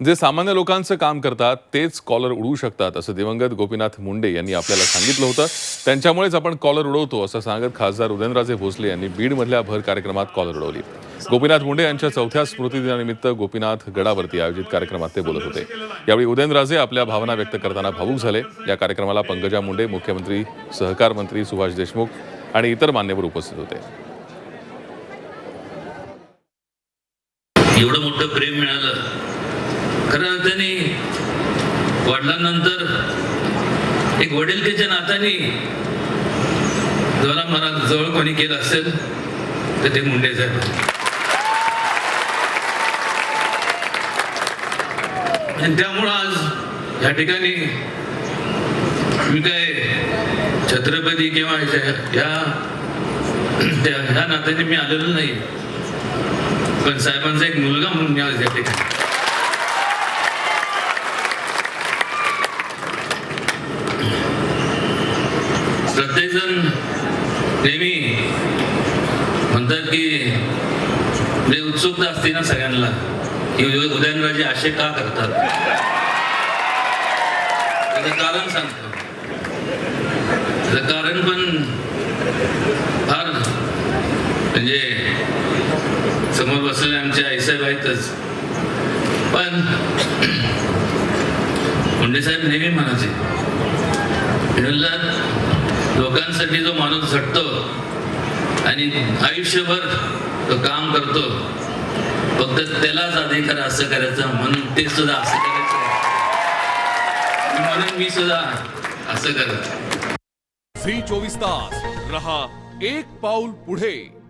जे सामान्य लोकांचं काम करतात तेच कॉलर उडवू शकतात असं दिवंगत गोपीनाथ मुंडे यांनी आपल्याला सांगितलं होतं. त्यांच्यामुळेच आपण कॉलर उडवतो असं सांगत खासदार उदयनराजे भोसले यांनी बीडमधल्या भर कार्यक्रमात कॉलर उडवली. गोपीनाथ मुंडे यांच्या चौथ्या स्मृतिदिनानिमित्त गोपीनाथ गडावरती आयोजित कार्यक्रमात ते बोलत होते. यावेळी उदयनराजे आपल्या भावना व्यक्त करताना भावूक झाले. या कार्यक्रमाला पंकजा मुंडे मुख्यमंत्री सहकार मंत्री सुभाष देशमुख आणि इतर मान्यवर उपस्थित होते. एवढं मोठं प्रेम मिळालं खरं अर्थाने वडिलांनंतर एक वडीलकीच्या नात्याने जरा मला जवळ कोणी केलं असेल तर ते मुंडे साहेब. आणि त्यामुळं आज या ठिकाणी मी काय छत्रपती किंवा ह्या त्या ह्या नात्याने मी आलेलो नाही. पण साहेबांचा एक मुलगा म्हणून मी आज या ठिकाणी. प्रत्येकजण नेहमी म्हणतात की म्हणजे उत्सुकता असते ना सगळ्यांना की उदयनराजे असे का करतात? त्याचं कारण सांगतो. त्याचं कारण पण फार म्हणजे समोर बसलेले आमचे आईसाहेब आहेतच. पण मुंडे साहेब नेहमी म्हणायचे लोकांसाठी जो माणूस झटतो आणि आयुष्यभर तो काम करतो फक्त त्यालाच अधिकार असं करायचं म्हणून ते सुद्धा असं करायचं. म्हणून मी सुद्धा असं करत. श्री चोवीस तास रहा एक पाऊल पुढे.